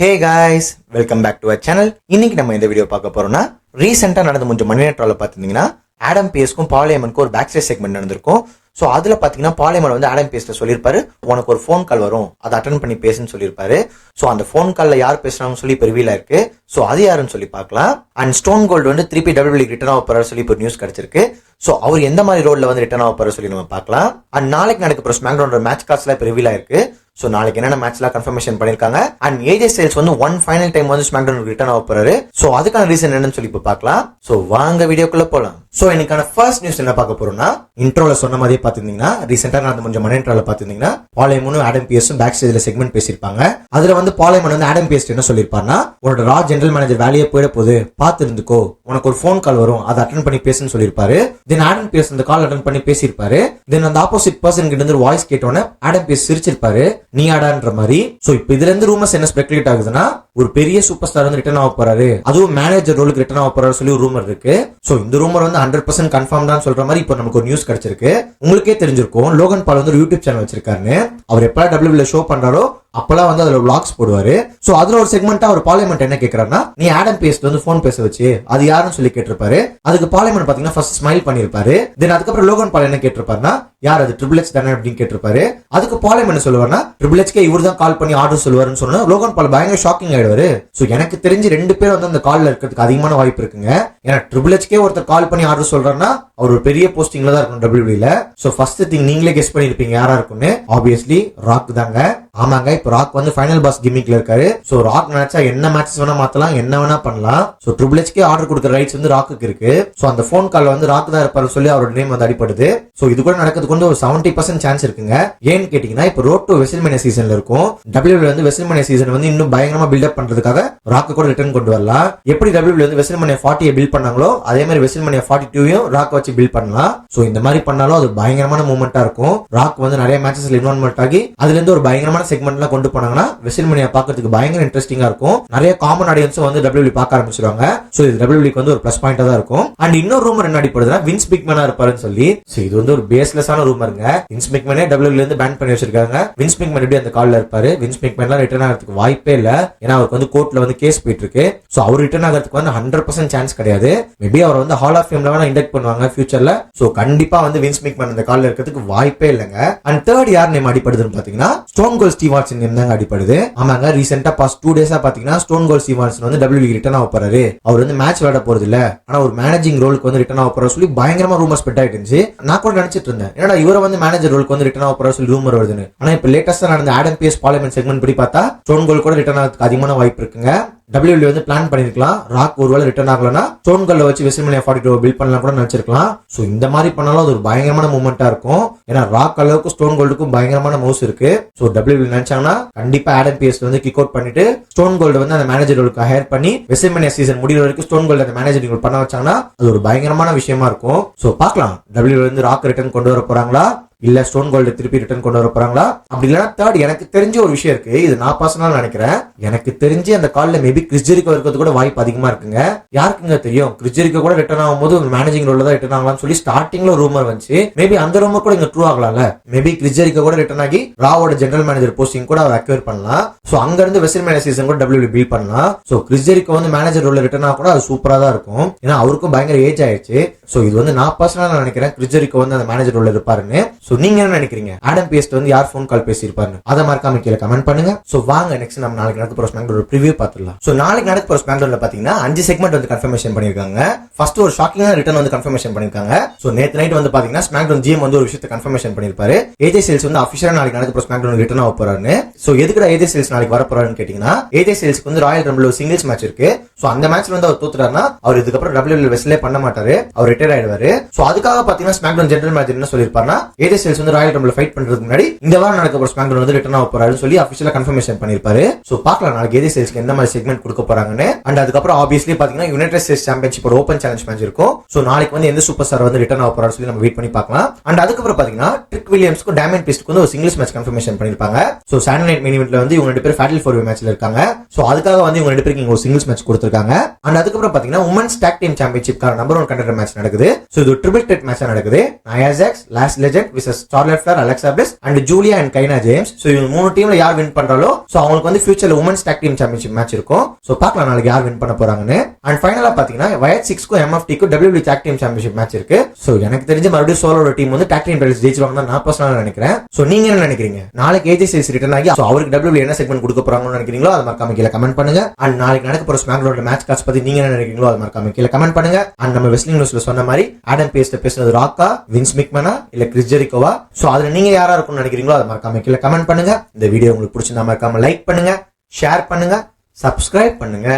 Hey guys welcome back to a channel இன்னைக்கு நம்ம இந்த வீடியோ பார்க்க போறோம்னா ரீசெண்டாக நடந்த கொஞ்சம் மணி நேரத்தில் பார்த்துருந்தீங்கன்னா ஆடம் பேஸ்க்கும் பாலியமனுக்கும் ஒரு பேக் ஸ்டேஜ் செக்மெண்ட் நடந்திருக்கும். ஸோ அதில் பார்த்தீங்கன்னா பாலியமன் வந்து ஆடம் பேஸ்ட சொல்லியிருப்பாரு உனக்கு ஒரு ஃபோன் கால் வரும். அதை அட்டன் பண்ணி பேசுன்னு சொல்லியிருப்பாரு ஸோ அந்த ஃபோன் காலில் யார் பேசுறாங்கன்னு சொல்லி இப்போ ரிவீல் இருக்கு. ஸோ அது யாருன்னு சொல்லி பார்க்கலாம். அண்ட் ஸ்டோன் கோல்டு வந்து திருப்பி டபிள்யூ ரிட்டர்ன் ஆக போறாரு சொல்லி இப்போ நியூஸ் கிடைச்சிருக்கு. ஸோ அவர் எந்த மாதிரி ரோல்ல வந்து ரிட்டர்ன் ஆக போறாரு சொல்லி நம்ம பார்க்கலாம். அண்ட் நாளைக்கு நடக்க போகிற ஸ்மாக்டவுனோட மேட்ச் கார்ட்ஸ்லாம் இப்போ ரிவீல் ஆயிருக்கு ஸோ நாளைக்கு என்னென்ன மேட்ச்லாம் கன்ஃபர்மேஷன் பண்ணியிருக்காங்க அண்ட் ஏஜே ஸ்டைல்ஸ் வந்து ஒன் ஃபைனல் டைம் வந்து ஸ்மாக்டவுன் ரிட்டர்ன் ஆக போறாரு. ஸோ அதுக்கான ரீசன் என்னன்னு சொல்லி இப்போ பார்க்கலாம். ஸோ வாங்க வீடியோக்குள்ள போகலாம் ஸோ இன்னைக்கான ஃபர்ஸ்ட் நியூஸ் என்ன பார்க்க போறோம்னா இன்ட்ரோல சொன்ன மாதிரியே பார்த்துருந்தீங்கன்னா ரீசெண்டாக நடந்த கொஞ்சம் மன இன்ட்ரோல பார்த்திருந்தீங்கன்னா பாலைமனும் ஆடம் பிஎஸும் பேக் ஸ்டேஜில் செக்மெண்ட் பேசியிருப்பாங்க. அதில் வந்து பாலைமன் வந்து ஆடம் பிஎஸ் என்ன சொல்லியிருப்பாருன்னா உன்னோட ரா ஜென்ரல் மேனேஜர் வேலையே போயிட போகுது. பார்த்து இருந்துக்கோ உனக்கு ஒரு ஃபோன் கால் வரும். அதை அட்டன் பண்ணி பேசுன்னு சொல்லியிருப்பாரு. தென் ஆடம் பிஎஸ் அந்த கால் அட்டன் பண்ணி பேசியிருப்பாரு. தென் அந்த ஆப்போசிட் பர்சன் கிட்ட இருந்து வாய்ஸ் கேட்டோன்னே ஆடம் பிஎஸ் சிரிச்சிருப்பாரு. நீயாடான்ற மாதிரி. சோ இப்போ இதுல இருந்து ரூமர்ஸ் என்ன ஸ்பெகுலேட் ஆகுதுன்னா ஒரு பெரிய சூப்பர் ஸ்டார் வந்து ரிட்டர்ன் ஆக போறாரு. அதுவும் மேனேஜர் ரோலுக்கு ரிட்டர்ன் ஆக போறாரு சொல்லி ஒரு ரூமர் இருக்கு. சோ இந்த ரூமர் வந்து ஹண்ட்ரட் பர்சன்ட் கன்ஃபார்ம் தான் சொல்ற மாதிரி இப்போ நமக்கு ஒரு நியூஸ் கிடைச்சிருக்கு. உங்களுக்கே தெரிஞ்சிருக்கும். லோகன் பால் வந்து ஒரு யூடியூப் சேனல் வச்சிருக்காரு அவர் எப்பலாம் டபிள்யூல ஷோ பண்றாரோ அப்பெல்லாம் வந்து அதுல vlogs போடுவாரு. சோ அதுல ஒரு செக்மெண்டா அவர் பார்லிமெண்ட் என்ன கேக்குறாருன்னா நீ ஆடம் பேஸ்ட் வந்து போன் பேச வச்சு அது யாருன்னு சொல்லி கேட்டிருப்பாரு. அதுக்கு பார்லிமெண்ட் பாத்தீங்கன்னா ஃபர்ஸ்ட் ஸ்மைல் பண்ணிருப்பாரு தென் அதுக்கப்புறம் லோகன் பால் என்ன கேட்டிருப்பாருன்னா யார் அது? ட்ரிபிள் எச் தானே? அப்படின்னு கேட்டிருப்பாரு. அதுக்கு பாலிம் என்ன சொல்லுவாருன்னா ட்ரிபிள் எச்கே இவர் தான் கால் பண்ணி ஆர்டர் சொல்லுவாருன்னு சொன்னா லோகன் பால் பயங்கர ஷாக்கிங் ஆயிடுவாரு. சோ எனக்கு தெரிஞ்சு ரெண்டு பேர் வந்து அந்த கால்ல இருக்கிறதுக்கு அதிகமான வாய்ப்பு இருக்குங்க. ஏன்னா ட்ரிபிள் எச்கே ஒருத்தர் கால் பண்ணி ஆர்டர் சொல்றாருன்னா அவர் ஒரு பெரிய போஸ்டிங்ல தான் இருக்கும் டபிள்யூல சோ ஃபர்ஸ்ட் திங் நீங்களே கெஸ் பண்ணிருப்பீங்க யாரா இருக்கும்னு. ஆப்வியஸ்லி ராக் தாங்க. ஆமாங்க இப்போ ராக் வந்து ஃபைனல் பாஸ் கிமிக்ல இருக்காரு. ஸோ ராக் நினைச்சா என்ன மேட்சஸ் வேணா மாத்தலாம் என்ன வேணா பண்ணலாம். ஸோ ட்ரிபிள் ஹெச்கே ஆர்டர் கொடுக்குற ரைட்ஸ் வந்து ராக்குக்கு இருக்கு. ஸோ அந்த ஃபோன் கால் வந்து ராக் தான் இருப்பாரு சொல்லி அவரோட நேம் வந்து அடிப்படுது ஸோ இது கூட நடக்கிறதுக்கு வந்து ஒரு செவன்டி பர்சன்ட் சான்ஸ் இருக்குங்க. ஏன்னு கேட்டீங்கன்னா இப்போ ரோட் டு வெசில்மேனியா சீசன்ல இருக்கும். டபிள்யூ வந்து வெசில்மேனியா சீசன் வந்து இன்னும் பயங்கரமா பில்டப் பண்றதுக்காக ராக்கு கூட ரிட்டர்ன் கொண்டு வரலாம். எப்படி டபிள்யூ வந்து வெசில்மேனியா ஃபார்ட்டியை பில்ட் பண்ணாங்களோ அதே மாதிரி வெசில்மேனியா ஃபார்ட்டி டூயும் ராக் வச்சு பில்ட் பண்ணலாம். ஸோ இந்த மாதிரி பண்ணாலும் அது பயங்கரமான மூமெண்டா இருக்கும். ராக் வந்து நிறைய மேட்சஸ்ல இன்வால்மெண்ட் ஆகி அதுல இருந்து ஒரு பயங்கரமான செக்மெண்ட்லாம் கொண்டு போனாங்கன்னா வெசில்மேனியா பார்க்கறதுக்கு பயங்கர இன்ட்ரெஸ்டிங்காக இருக்கும். நிறைய காமன் ஆடியன்ஸும் வந்து டபிள்யூபி பார்க்க ஆரம்பிச்சிருவாங்க. ஸோ இது டபிள்யூபிக்கு வந்து ஒரு ப்ளஸ் பாயிண்டாக தான் இருக்கும். அண்ட் இன்னொரு ரூமர் என்ன அடிப்படுதுன்னா வின்ஸ் பிக்மேனா இருப்பாருன்னு சொல்லி. சோ இது வந்து ஒரு பேஸ்லெஸ்ஸான ரூமருங்க வின்ஸ் பிக்மேனே டபிள்யூல இருந்து பேன் பண்ணி வச்சிருக்காங்க. வின்ஸ் பிக்மேன் எப்படி அந்த காலில் இருப்பாரு? வின்ஸ் பிக்மேன்லாம் ரிட்டர்ன் ஆகிறதுக்கு வாய்ப்பே இல்லை. ஏன்னா அவருக்கு வந்து கோர்ட்ல வந்து கேஸ் போயிட்டு இருக்கு ஸோ அவர் ரிட்டர்ன் ஆகிறதுக்கு வந்து ஹண்ட்ரட் பர்சன்ட் சான்ஸ் கிடையாது. மேபி அவர் வந்து ஹால் ஆஃப் ஃபேம்ல வேணா இண்டக்ட் பண்ணுவாங்க ஃபியூச்சர்ல சோ கண்டிப்பா வந்து வின்ஸ் பிக்மேன் அந்த காலில் இருக்கிறதுக்கு வாய்ப்பே இல்லைங்க. அண்ட் தேர்ட் யார் நேம் அடிப்படுதுன்னு பாத்தீங்கன்னா ஸ்டோன் கோல்ஸ் ஸ்டீவான்ஸ் நேம் தாங்க அடிப்படுது. ஆமாங்க ரீசெண்டா பாஸ்ட் டூ டேஸா பாத்தீங்கன்னா ஸ்டோன் கோல் ஸ்டீவான்ஸ் வந்து டபிள்யூ ரிட்டர்ன் ஆக போறாரு. அவர் வந்து மேட்ச் விளையாட போறது இல்ல. ஆனா ஒரு மேனேஜிங் ரோலுக்கு வந்து ரிட்டர்ன் ஆக போறாரு சொல்லி பயங்கரமா ரூமர் ஸ்பெட் ஆயிட்டு இருந்துச்சு. நான் கூட நினைச்சிட்டு இருந்தேன். ஏன்னா இவரை வந்து மேனேஜர் ரோலுக்கு வந்து ரிட்டர்ன் ஆக போறாரு சொல்லி ரூமர் வருதுன்னு. ஆனா இப்ப லேட்டஸ்டா நடந்த ஆடம் பிஎஸ் பார்லிமெண்ட் செக்மெண்ட் படி பார்த்தா ஸ்டோன் கோல் கூட ரிட்டர்ன் ஆகிறதுக்கு அதிகமான வாய்ப்பு இருக்குங்க. டபிள்யூ வந்து பிளான் பண்ணிருக்கலாம். ராக் ஒருவேளை ரிட்டர்ன் ஆகலன்னா ஸ்டோன் வச்சு வெசில்மேனியா ஃபார்ட்டி டூ பில்ட் பண்ணலாம் கூட நினைச்சிருக்கலாம். ஸோ இந்த மாதிரி பண்ணாலும் அது ஒரு பயங்கரமான மூமெண்ட்டா இருக்கும். ஏன்னா ராக் அளவுக்கு ஸ்டோன் கோல்டுக்கும் பயங்கரமான மவுஸ் இருக்கு. ஸோ டபிள்யூ நினைச்சாங்கன்னா கண்டிப்பா ஆடம் பிஎஸ் வந்து கிக் அவுட் பண்ணிட்டு ஸ்டோன் கோல்டு வந்து அந்த மேனேஜர்களுக்கு ஹையர் பண்ணி வெசில்மேனியா சீசன் முடிகிற வரைக்கும் ஸ்டோன் கோல்டு அந்த மேனேஜர் பண்ண வச்சாங்கன்னா அது ஒரு பயங்கரமான விஷயமா இருக்கும். ஸோ பார்க்கலாம். டபிள்யூ வந்து ராக் ரிட்டர்ன் கொண்டு வர போறாங்களா? இல்ல ஸ்டோன் கோல்டு திருப்பி ரிட்டர்ன் கொண்டு வர போறாங்களா? அப்படி இல்லைன்னா தேர்ட் எனக்கு தெரிஞ்ச ஒரு விஷயம் இருக்கு. இது நான் பர்சனலா நினைக்கிறேன். எனக்கு தெரிஞ்சு அந்த கால்ல மேபி கிறிஸ்ஜெரிக்கோ இருக்கிறது கூட வாய்ப்பு அதிகமா இருக்குங்க. யாருக்குங்க தெரியும்? கிறிஸ்ஜெரிக்கோ கூட ரிட்டர்ன் ஆகும்போது மேனேஜிங் ரோல்ல தான் ரிட்டர்ன் ஆகலாம்னு சொல்லி ஸ்டார்டிங்ல ரூமர் வந்துச்சு. மேபி அந்த ரூமர் கூட இங்க ட்ரூ ஆகலாம்ல. மேபி கிறிஸ்ஜெரிக்கோ கூட ரிட்டர்ன் ஆகி ராவோட ஜெனரல் மேனேஜர் போஸ்டிங் கூட அவர் அக்வேர் பண்ணலாம். சோ அங்க இருந்து வெஸ்டர்ன் மேனேஜ் சீசன் கூட டபிள்யூ பில் பண்ணலாம். சோ கிறிஸ்ஜெரிக்கோ வந்து மேனேஜர் ரோல்ல ரிட்டர்ன் ஆக கூட அது சூப்பரா தான் இருக்கும். ஏன்னா அவருக்கும் பயங்கர ஏஜ் ஆயிடுச்சு. சோ இது வந்து நான் பர்சனலா நினைக்கிறேன். கிறிஸ்ஜெரிக்கோ வந்து அந்த மேனேஜர் ரோல்ல இருப்பாருன்னு. ஸோ நீங்க என்ன நினைக்கிறீங்க? ஆடம் பேஸ்ட் வந்து யார் ஃபோன் கால் பேசியிருப்பாரு அதை மறக்காம கீழே கமெண்ட் பண்ணுங்க. ஸோ வாங்க நெக்ஸ்ட் நம்ம நாளைக்கு நடக்க போற ஸ்மாக்டவுன் ப்ரிவியூ பார்த்துடலாம். ஸோ நாளைக்கு நடக்க போற ஸ்மாக்டவுன்ல பாத்தீங்கன்னா அஞ்சு செக்மெண்ட் வந்து கன்ஃபர்மேஷன் பண்ணிருக்காங்க ஃபர்ஸ்ட் ஒரு ஷாக்கிங்கான ரிட்டர்ன் வந்து கன்ஃபர்மேஷன் பண்ணிருக்காங்க ஸோ நேத்து நைட் வந்து பாத்தீங்கன்னா ஸ்மாக்டவுன் ஜிஎம் வந்து ஒரு விஷயத்தை கன்ஃபர்மேஷன் பண்ணிருப்பாரு ஏஜே சேல்ஸ் வந்து அபிஷியலா நாளைக்கு நடக்க போற ஸ்மாக்டவுன் ரிட்டர்ன் ஆக போறாரு ஸோ எதுக்குடா ஏஜே சேல்ஸ் நாளைக்கு வர போறாருன்னு கேட்டீங்கன்னா ஏஜே சேல்ஸ்க்கு வந்து ராயல் ரம்பிள் சிங்கிள்ஸ் மேட்ச் இருக்கு. ஸோ அந்த மேட்ச்ல வந்து அவர் தோத்துறாருன்னா அவர் இதுக்கப்புறம் டபிள்யூ வெஸ்ட்லே பண்ண மாட்டாரு. அவர் ரிட்டையர் ஆயிடுவாரு. ஸோ அதுக்காக பாத்தீங்கன்னா ஸ்மாக்டோன் ஜென்ரல் மேனேஜர் என்ன சொல்லியிருப்பாருன்னா ஏஜே சேல்ஸ் வந்து ராயல் ரம்பிள் ஃபைட் பண்றதுக்கு முன்னாடி இந்த வாரம் நடக்க போற ஸ்மாக்டவுன் வந்து ரிட்டர்ன் ஆக போறாருன்னு சொல்லி அபிஷியலா கன்ஃபர்மேஷன் பண்ணிருப்பாரு. சோ பார்க்கலாம் நாளைக்கு ஏஜே சேல்ஸ்க்கு எந்த மாதிரி செக்மெண்ட் கொடுக்க போறாங்கன்னு. அண்ட் அதுக்கப்புறம் ஆப்வியஸ்லி பாத்தீங்கன்னா United States championship open challenge match இருக்கும். சோ நாளைக்கு வந்து எந்த சூப்பர் ஸ்டார் வந்து ரிட்டர்ன் ஆக போறாரு சொல்லி நம்ம வெயிட் பண்ணி பார்க்கலாம். அண்ட் அதுக்கப்புறம் பாத்தீங்கன்னா ட்ரிக் வில்லியம்ஸ்க்கும் டேமண்ட் பிஸ்ட்க்கு வந்து ஒரு சிங்கிள்ஸ் மேட்ச் கன்ஃபர்மேஷன் பண்ணிருப்பாங்க. சோ சாட்டர்டே நைட் வந்து இவங்க ரெண்டு பேர் ஃபேட்டல் ஃபோர் மேட்ச்ல இருக்காங்க. சோ அதுக்காக வந்து இவங்க ரெண்டு பேருக்கு இங்க ஒரு சிங்கிள்ஸ் மேட்ச் கொடுத்துருக்காங்க. அண்ட் அதுக்கப்புறம் பாத்தீங்கன்னா women's tag team championship number one contender match நடக்குது. சோ இது ட்ரிபிள் டெட் மேட்ச் நடக்குது. Nia Jax Lash Legend versus Charlotte Flair Alexa Bliss and Julia and Kiana James so இவங்க மூணு டீம்ல யார் வின் பண்றாலோ ஸோ அவங்களுக்கு வந்து ஃபியூச்சர்ல women's tag team championship match இருக்கும். ஸோ பார்க்கலாம் நாளைக்கு யார் வின் பண்ண போறாங்கன்னு. அண்ட் ஃபைனலாக பார்த்தீங்கன்னா வயட் சிக்ஸ்க்கும் எம்எஃப்டிக்கும் W tag team championship match இருக்கு. ஸோ எனக்கு தெரிஞ்ச மறுபடியும் சோலோட டீம் வந்து டாக் டீம் டைல்ஸ் ஜெயிச்சிருவாங்க நான் பர்சனலாக நினைக்கிறேன். ஸோ நீங்க என்ன நினைக்கிறீங்க? நாளைக்கு ஏஜி சைஸ் ரிட்டர்ன் ஆகி ஸோ அவருக்கு டபிள்யூ என்ன செக்மெண்ட் கொடுக்க போறாங்கன்னு நினைக்கிறீங்களோ அது மறக்காம கீழே கமெண்ட் பண்ணுங்க. அண்ட் நாளைக்கு நடக்க போற ஸ்மாக்லோட மேட்ச் காசு பத்தி நீங்க என்ன நினைக்கிறீங்களோ அது மறக்காம கீழே கமெண்ட் பண்ணுங்க. அண்ட் நம்ம வெஸ்லிங் நியூஸ்ல சொன்ன மாதிரி ஆடம் பேஸ்ட பேசுனது ராக்கா வின்ஸ் மிக்மனா இல்ல கிறிஸ் ஸோ சோ அதுல நீங்க யாரா இருக்கும்னு நினைக்கிறீங்களோ அதை மறக்காம கீழே கமெண்ட் பண்ணுங்க. இந்த வீடியோ உங்களுக்கு பிடிச்சிருந்தா மறக்காம லைக் பண்ணுங்க ஷேர் பண்ணுங்க சப்ஸ்கிரைப் பண்ணுங்க.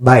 பை